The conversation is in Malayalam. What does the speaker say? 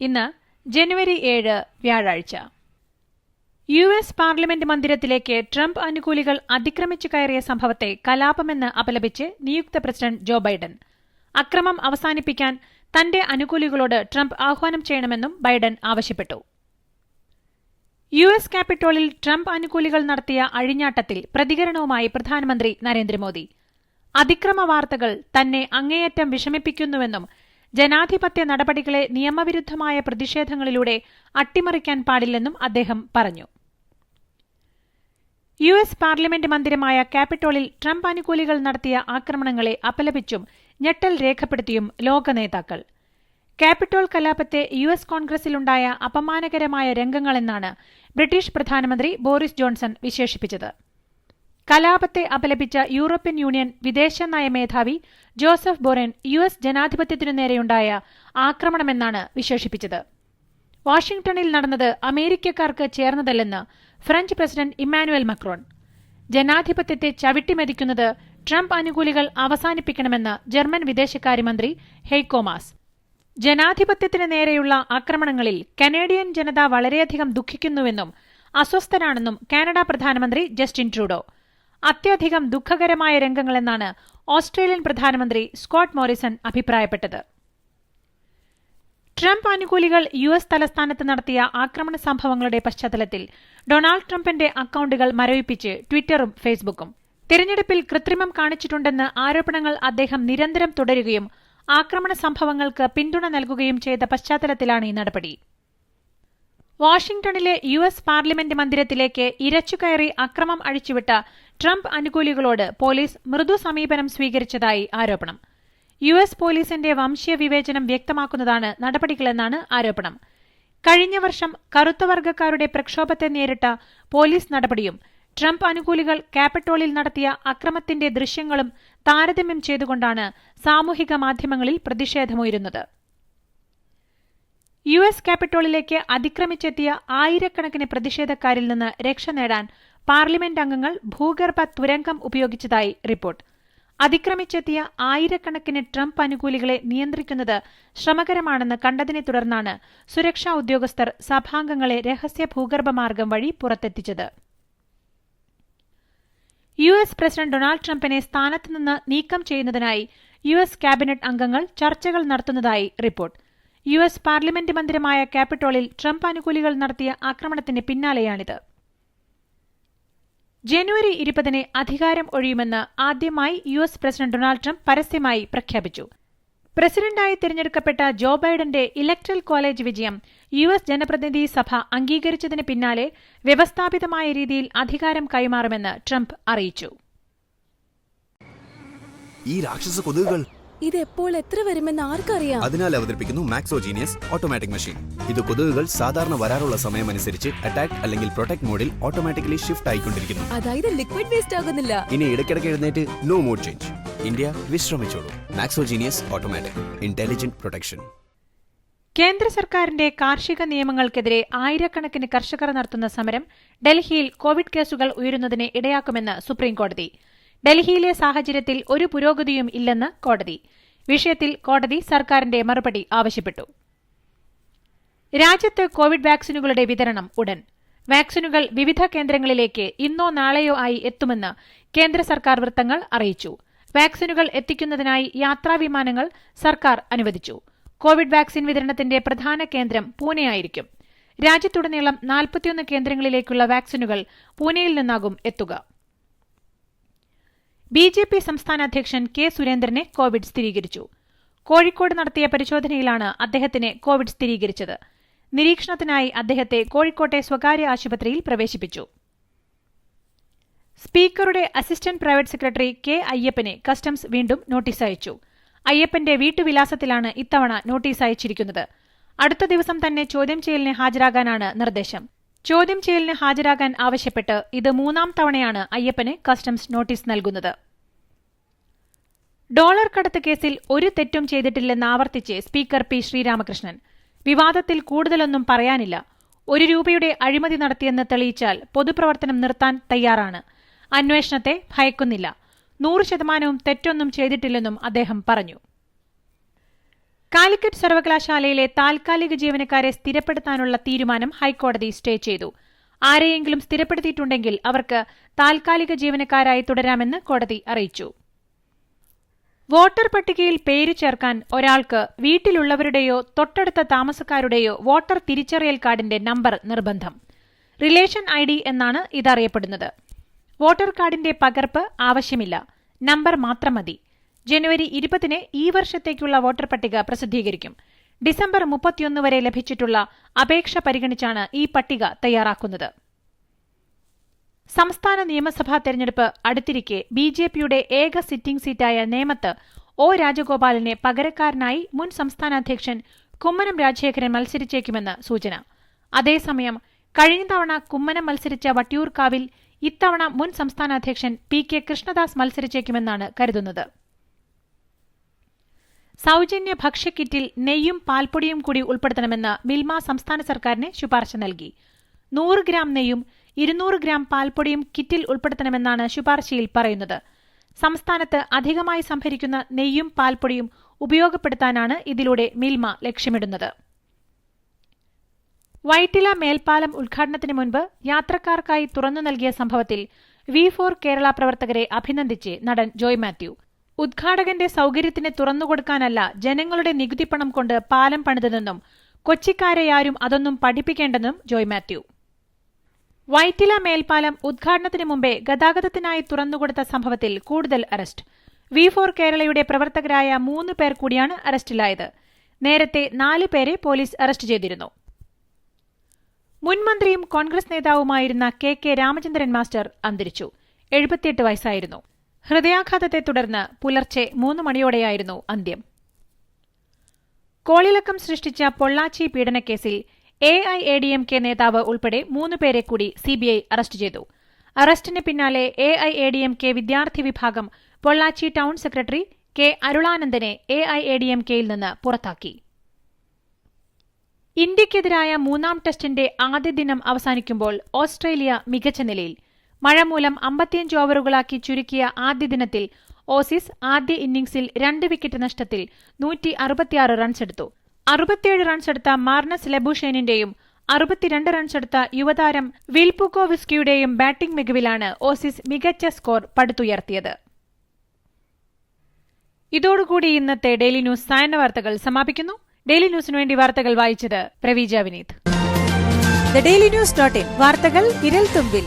ഇന്ന് ജനുവരി ഏഴ് വ്യാഴാഴ്ച. യു എസ് പാർലമെന്റ് മന്ദിരത്തിലേക്ക് ട്രംപ് അനുകൂലികൾ അതിക്രമിച്ചു കയറിയ സംഭവത്തെ കലാപമെന്ന് അപലപിച്ച് നിയുക്ത പ്രസിഡന്റ് ജോ ബൈഡൻ. അക്രമം അവസാനിപ്പിക്കാൻ തന്റെ അനുകൂലികളോട് ട്രംപ് ആഹ്വാനം ചെയ്യണമെന്നും ബൈഡൻ ആവശ്യപ്പെട്ടു. യു എസ് ക്യാപിറ്റോളിൽ ട്രംപ് അനുകൂലികൾ നടത്തിയ അഴിഞ്ഞാട്ടത്തിൽ പ്രതികരണവുമായി പ്രധാനമന്ത്രി നരേന്ദ്രമോദി. അതിക്രമ വാർത്തകൾ തന്നെ അങ്ങേയറ്റം വിഷമിപ്പിക്കുന്നുവെന്നും ജനാധിപത്യ നടപടികളെ നിയമവിരുദ്ധമായ പ്രതിഷേധങ്ങളിലൂടെ അട്ടിമറിക്കാൻ പാടില്ലെന്നും അദ്ദേഹം പറഞ്ഞു. യു എസ് പാർലമെന്റ് മന്ദിരമായ ക്യാപിറ്റോളിൽ ട്രംപ് അനുകൂലികൾ നടത്തിയ ആക്രമണങ്ങളെ അപലപിച്ചും ഞെട്ടൽ രേഖപ്പെടുത്തിയും ലോക നേതാക്കൾ. ക്യാപിറ്റോൾ കലാപത്തെ യു എസ് കോൺഗ്രസിലുണ്ടായ അപമാനകരമായ രംഗങ്ങളെന്നാണ് ബ്രിട്ടീഷ് പ്രധാനമന്ത്രി ബോറിസ് ജോൺസൺ വിശേഷിപ്പിച്ചത്. കലാപത്തെ അപലപിച്ച യൂറോപ്യൻ യൂണിയൻ വിദേശ നയമേധാവി ജോസഫ് ബോറൻ യു എസ് ജനാധിപത്യത്തിനു നേരെയുണ്ടായ ആക്രമണമെന്നാണ് വിശേഷിപ്പിച്ചത്. വാഷിംഗ്ടണിൽ നടന്നത് അമേരിക്കക്കാർക്ക് ചേർന്നതല്ലെന്ന് ഫ്രഞ്ച് പ്രസിഡന്റ് ഇമ്മാനുവൽ മക്രോൺ. ജനാധിപത്യത്തെ ചവിട്ടിമെതിക്കുന്നത് ട്രംപ് അനുകൂലികൾ അവസാനിപ്പിക്കണമെന്ന് ജർമ്മൻ വിദേശകാര്യമന്ത്രി ഹെയ്ക്കോമാസ് ജനാധിപത്യത്തിന് നേരെയുള്ള ആക്രമണങ്ങളിൽ കനേഡിയൻ ജനത വളരെയധികം ദുഃഖിക്കുന്നുവെന്നും അസ്വസ്ഥരാണെന്നും കാനഡ പ്രധാനമന്ത്രി ജസ്റ്റിൻ ട്രൂഡോ. അത്യധികം ദുഃഖകരമായ രംഗങ്ങളെന്നാണ് ഓസ്ട്രേലിയൻ പ്രധാനമന്ത്രി സ്കോട്ട് മോറിസൺ അഭിപ്രായപ്പെട്ടത്. ട്രംപ് അനുകൂലികൾ യു എസ് തലസ്ഥാനത്ത് നടത്തിയ ആക്രമണ സംഭവങ്ങളുടെ പശ്ചാത്തലത്തിൽ ഡൊണാൾഡ് ട്രംപിന്റെ അക്കൌണ്ടുകൾ മരവിപ്പിച്ച് ട്വിറ്ററും ഫേസ്ബുക്കും. തിരഞ്ഞെടുപ്പിൽ കൃത്രിമം കാണിച്ചിട്ടുണ്ടെന്ന് ആരോപണങ്ങൾ അദ്ദേഹം നിരന്തരം തുടരുകയും ആക്രമണ സംഭവങ്ങൾക്ക് പിന്തുണ നൽകുകയും ചെയ്ത പശ്ചാത്തലത്തിലാണ് ഈ നടപടി. വാഷിംഗ്ടണിലെ യു എസ് പാർലമെന്റ് മന്ദിരത്തിലേക്ക് ഇരച്ചുകയറി അക്രമം അഴിച്ചുവിട്ട ട്രംപ് അനുകൂലികളോട് പോലീസ് മൃദു സമീപനം സ്വീകരിച്ചതായി ആരോപണം. യു എസ് പോലീസിന്റെ വംശീയ വിവേചനം വ്യക്തമാക്കുന്നതാണ് നടപടികളെന്നാണ് ആരോപണം. കഴിഞ്ഞ വർഷം കറുത്ത വർഗക്കാരുടെ പ്രക്ഷോഭത്തെ നേരിട്ട പോലീസ് നടപടിയും ട്രംപ് അനുകൂലികൾ ക്യാപിറ്റോളിൽ നടത്തിയ അക്രമത്തിന്റെ ദൃശ്യങ്ങളും താരതമ്യം ചെയ്തുകൊണ്ടാണ് സാമൂഹിക മാധ്യമങ്ങളിൽ പ്രതിഷേധമുയരുന്നത്. യു എസ് ക്യാപിറ്റോളിലേക്ക് അതിക്രമിച്ചെത്തിയ ആയിരക്കണക്കിന് പ്രതിഷേധക്കാരിൽ നിന്ന് രക്ഷ നേടാൻ പാർലമെന്റ് അംഗങ്ങൾ ഭൂഗർഭ തുരങ്കം ഉപയോഗിച്ചതായി റിപ്പോർട്ട്. അതിക്രമിച്ചെത്തിയ ആയിരക്കണക്കിന് ട്രംപ് അനുകൂലികളെ നിയന്ത്രിക്കുന്നത് ശ്രമകരമാണെന്ന് കണ്ടതിനെ തുടർന്നാണ് സുരക്ഷാ ഉദ്യോഗസ്ഥർ സഭാംഗങ്ങളെ രഹസ്യ ഭൂഗർഭ മാർഗം വഴി പുറത്തെത്തിച്ചത്. യു എസ് പ്രസിഡന്റ് ഡൊണാൾഡ് ട്രംപിനെ സ്ഥാനത്ത് നിന്ന് നീക്കം ചെയ്യുന്നതിനായി യു എസ് ക്യാബിനറ്റ് അംഗങ്ങൾ ചർച്ചകൾ നടത്തുന്നതായി റിപ്പോർട്ട്. യു എസ് പാർലമെന്റ് മന്ദിരമായ ക്യാപിറ്റോളിൽ ട്രംപ് അനുകൂലികൾ നടത്തിയ ആക്രമണത്തിന് പിന്നാലെയാണിത്. ജനുവരി ഇരുപതിന് അധികാരം ഒഴിയുമെന്ന് ആദ്യമായി U S president Donald Trump പരസ്യമായി പ്രഖ്യാപിച്ചു. പ്രസിഡന്റായി തിരഞ്ഞെടുക്കപ്പെട്ട ജോ ബൈഡന്റെ ഇലക്ട്രൽ കോളേജ് വിജയം യു എസ് ജനപ്രതിനിധി സഭ അംഗീകരിച്ചതിന് പിന്നാലെ വ്യവസ്ഥാപിതമായ രീതിയിൽ അധികാരം കൈമാറുമെന്ന് ട്രംപ് അറിയിച്ചു. ഈ ഇത് എപ്പോൾ എത്ര വരുമെന്ന് ആർക്കറിയാം? അതിനാൽ അവതരിപ്പിക്കുന്നു മാക്സോജീനിയസ് ഓട്ടോമാറ്റിക് മെഷീൻ ഇത് കൊതുകുകൾ സാധാരണ വരാറുള്ള സമയം അനുസരിച്ച് അറ്റാക്ക് അല്ലെങ്കിൽ പ്രൊട്ടക്ട് മോഡിൽ ഓട്ടോമാറ്റിക്കലി ഷിഫ്റ്റ് ആയിക്കൊണ്ടിരിക്കുന്നു. അതായത് ലിക്വിഡ് വേസ്റ്റ് ആകുന്നില്ല. ഇനി ഇടയ്ക്കിടയ്ക്ക് എഴുന്നേറ്റ് നോ മോഡ് ചേഞ്ച് ഇന്ത്യ വിശ്രമിച്ചോളൂ. മാക്സോജീനിയസ് ഓട്ടോമാറ്റിക് ഇന്റലിജന്റ് പ്രൊട്ടക്ഷൻ കേന്ദ്ര സർക്കാരിന്റെ കാർഷിക നിയമങ്ങൾക്കെതിരെ ആയിരക്കണക്കിന് കർഷകർ നടത്തുന്ന സമരം ഡൽഹിയിൽ കോവിഡ് കേസുകൾ ഉയരുന്നതിന് ഇടയാക്കുമെന്ന് സുപ്രീംകോടതി. ഡൽഹിയിലെ സാഹചര്യത്തിൽ ഒരു പുരോഗതിയും ഇല്ലെന്ന് കോടതി. വിഷയത്തിൽ കോടതി സർക്കാരിന്റെ മറുപടി ആവശ്യപ്പെട്ടു. രാജ്യത്ത് കോവിഡ് വാക്സിനുകളുടെ വിതരണം ഉടൻ. വാക്സിനുകൾ വിവിധ കേന്ദ്രങ്ങളിലേക്ക് ഇന്നോ നാളെയോ ആയി എത്തുമെന്ന് കേന്ദ്ര സർക്കാർ വൃത്തങ്ങൾ അറിയിച്ചു. വാക്സിനുകൾ എത്തിക്കുന്നതിനായി യാത്രാവിമാനങ്ങൾ സർക്കാർ അനുവദിച്ചു. കോവിഡ് വാക്സിൻ വിതരണത്തിന്റെ പ്രധാന കേന്ദ്രം പൂനെയായിരിക്കും. രാജ്യത്തുടനീളം നാൽപ്പത്തിയൊന്ന് കേന്ദ്രങ്ങളിലേക്കുള്ള വാക്സിനുകൾ പൂനെയിൽ നിന്നാകും എത്തുക. ബി ജെ പി സംസ്ഥാന അധ്യക്ഷൻ കെ സുരേന്ദ്രനെ കോവിഡ് സ്ഥിരീകരിച്ചു. കോഴിക്കോട് നടത്തിയ പരിശോധനയിലാണ് അദ്ദേഹത്തിന് കോവിഡ് സ്ഥിരീകരിച്ചത്. നിരീക്ഷണത്തിനായി അദ്ദേഹത്തെ കോഴിക്കോട്ടെ സ്വകാര്യ ആശുപത്രിയിൽ പ്രവേശിപ്പിച്ചു. സ്പീക്കറുടെ അസിസ്റ്റന്റ് പ്രൈവറ്റ് സെക്രട്ടറി കെ അയ്യപ്പനെ കസ്റ്റംസ് വീണ്ടും നോട്ടീസ് അയച്ചു. അയ്യപ്പന്റെ വീട്ടുവിലാസത്തിലാണ് ഇത്തവണ നോട്ടീസ് അയച്ചിരിക്കുന്നത്. അടുത്ത ദിവസം തന്നെ ചോദ്യം ചെയ്യലിന് ഹാജരാകാനാണ് നിർദ്ദേശം. ചോദ്യം ചെയ്യലിന് ഹാജരാകാൻ ആവശ്യപ്പെട്ട് ഇത് മൂന്നാം തവണയാണ് അയ്യപ്പന് കസ്റ്റംസ് നോട്ടീസ് നൽകുന്നത്. ഡോളർ കടത്ത് കേസിൽ ഒരു തെറ്റും ചെയ്തിട്ടില്ലെന്ന് ആവർത്തിച്ച് സ്പീക്കർ പി ശ്രീരാമകൃഷ്ണൻ. വിവാദത്തിൽ കൂടുതലൊന്നും പറയാനില്ല. ഒരു രൂപയുടെ അഴിമതി നടത്തിയെന്ന് തെളിയിച്ചാൽ പൊതുപ്രവർത്തനം നിർത്താൻ തയ്യാറാണ്. അന്വേഷണത്തെ ഭയക്കുന്നില്ല. നൂറ് ശതമാനവും തെറ്റൊന്നും ചെയ്തിട്ടില്ലെന്നും അദ്ദേഹം പറഞ്ഞു. കാലിക്കറ്റ് സർവകലാശാലയിലെ താൽക്കാലിക ജീവനക്കാരെ സ്ഥിരപ്പെടുത്താനുള്ള തീരുമാനം ഹൈക്കോടതി സ്റ്റേ ചെയ്തു. ആരെയെങ്കിലും സ്ഥിരപ്പെടുത്തിയിട്ടുണ്ടെങ്കിൽ അവർക്ക് താൽക്കാലിക ജീവനക്കാരായി തുടരാമെന്ന് കോടതി അറിയിച്ചു. വോട്ടർ പട്ടികയിൽ പേര് ചേർക്കാൻ ഒരാൾക്ക് വീട്ടിലുള്ളവരുടെയോ തൊട്ടടുത്ത താമസക്കാരുടെയോ വോട്ടർ തിരിച്ചറിയൽ കാർഡിന്റെ നമ്പർ നിർബന്ധം. റിലേഷൻ ഐ ഡി എന്നാണ് ഇതറിയപ്പെടുന്നത്. വോട്ടർ കാർഡിന്റെ പകർപ്പ് ആവശ്യമില്ല. നമ്പർ മാത്രം മതി. ജനുവരി ഇരുപതിന് ഈ വർഷത്തേക്കുള്ള വോട്ടർ പട്ടിക പ്രസിദ്ധീകരിക്കും. ഡിസംബർ മുപ്പത്തിയൊന്ന് വരെ ലഭിച്ചിട്ടുള്ള അപേക്ഷ പരിഗണിച്ചാണ് ഈ പട്ടിക തയ്യാറാക്കുന്നത്. സംസ്ഥാന നിയമസഭാ തെരഞ്ഞെടുപ്പ് അടുത്തിരിക്കെ ബി ജെ പിയുടെ ഏക സിറ്റിംഗ് സീറ്റായ നേമത്ത് ഒ രാജഗോപാലിനെ പകരക്കാരനായി മുൻ സംസ്ഥാന അധ്യക്ഷൻ കുമ്മനം രാജശേഖരൻ മത്സരിച്ചേക്കുമെന്ന് സൂചന. അതേസമയം കഴിഞ്ഞ തവണ കുമ്മനം മത്സരിച്ച വട്ടിയൂർക്കാവിൽ ഇത്തവണ മുൻ സംസ്ഥാന അധ്യക്ഷൻ പി കെ കൃഷ്ണദാസ് മത്സരിച്ചേക്കുമെന്നാണ് കരുതുന്നത്. സൗജന്യ ഭക്ഷ്യക്കിറ്റിൽ നെയ്യും പാൽപ്പൊടിയും കൂടി ഉൾപ്പെടുത്തണമെന്ന് മിൽമ സംസ്ഥാന സർക്കാരിന് ശുപാർശ നൽകി. നൂറ് ഗ്രാം നെയ്യും ഇരുന്നൂറ് ഗ്രാം പാൽപ്പൊടിയും കിറ്റിൽ ഉൾപ്പെടുത്തണമെന്നാണ് ശുപാർശയിൽ പറയുന്നത്. സംസ്ഥാനത്ത് അധികമായി സംഭരിക്കുന്ന നെയ്യും പാൽപ്പൊടിയും ഉപയോഗപ്പെടുത്താനാണ് ഇതിലൂടെ മിൽമ ലക്ഷ്യമിടുന്നത്. വൈറ്റില മേൽപ്പാലം ഉദ്ഘാടനത്തിന് മുൻപ് യാത്രക്കാർക്കായി തുറന്നു നൽകിയ സംഭവത്തിൽ വി ഫോർ കേരള പ്രവർത്തകരെ അഭിനന്ദിച്ച് നടൻ ജോയ് മാത്യു. ഉദ്ഘാടകന്റെ സൌകര്യത്തിന് തുറന്നുകൊടുക്കാനല്ല ജനങ്ങളുടെ നികുതിപ്പണം കൊണ്ട് പാലം പണിതതെന്നും കൊച്ചിക്കാരെയാരും അതൊന്നും പഠിപ്പിക്കേണ്ടെന്നും ജോയ് മാത്യു. വൈറ്റില മേൽപ്പാലം ഉദ്ഘാടനത്തിന് മുമ്പേ ഗതാഗതത്തിനായി തുറന്നുകൊടുത്ത സംഭവത്തിൽ കൂടുതൽ അറസ്റ്റ്. വി ഫോർ കേരളയുടെ പ്രവർത്തകരായ മൂന്ന് പേർ കൂടിയാണ് അറസ്റ്റിലായത്. നേരത്തെ നാല് പേരെ പോലീസ് അറസ്റ്റ് ചെയ്തിരുന്നു. മുൻമന്ത്രിയും കോൺഗ്രസ് നേതാവുമായിരുന്ന കെ കെ രാമചന്ദ്രൻ മാസ്റ്റർ അന്തരിച്ചു. എഴുപത്തിയെട്ട് വയസ്സായിരുന്നു. ഹൃദയാഘാതത്തെ തുടർന്ന് പുലർച്ചെ മൂന്ന് മണിയോടെയായിരുന്നു അന്ത്യം. കോളിളക്കം സൃഷ്ടിച്ച Pollachi പീഡനക്കേസിൽ A I A D M K നേതാവ് ഉൾപ്പെടെ മൂന്ന് പേരെ കൂടി സിബിഐ അറസ്റ്റ് ചെയ്തു. അറസ്റ്റിന് പിന്നാലെ A I A D M K വിദ്യാർത്ഥി വിഭാഗം Pollachi town secretary K അരുളാനന്ദനെ A I A D M കെയിൽ നിന്ന് പുറത്താക്കി. ഇന്ത്യക്കെതിരായ മൂന്നാം ടെസ്റ്റിന്റെ ആദ്യ ദിനം അവസാനിക്കുമ്പോൾ ഓസ്ട്രേലിയ മികച്ച നിലയിൽ. മഴ മൂലം അമ്പത്തിയഞ്ച് ഓവറുകളാക്കി ചുരുക്കിയ ആദ്യ ദിനത്തിൽ ഓസീസ് ആദ്യ ഇന്നിംഗ്സിൽ രണ്ട് വിക്കറ്റ് നഷ്ടത്തിൽ നൂറ്റി അറുപത്തിയാറ് റൺസെടുത്തു. അറുപത്തിയേഴ് റൺസ് എടുത്ത മാർണസ് ലബുഷേനിന്റെയും അറുപത്തിരണ്ട് റൺസ് എടുത്ത യുവതാരം വിൽപുക്കോവിസ്കിയുടെയും ബാറ്റിംഗ് മികവിലാണ് ഓസീസ് മികച്ച സ്കോർ പടുത്തുയർത്തിയത്. ഇതോടുകൂടി ഇന്നത്തെ ഡെയിലി ന്യൂസ് സായന വാർത്തകൾ സമാപിക്കുന്നു. ഡെയിലി ന്യൂസിന് വേണ്ടി വാർത്തകൾ വായിച്ചത് Praveeja Vineeth daily news dot in. വാർത്തകൾ വിരൽ തുമ്പിൽ.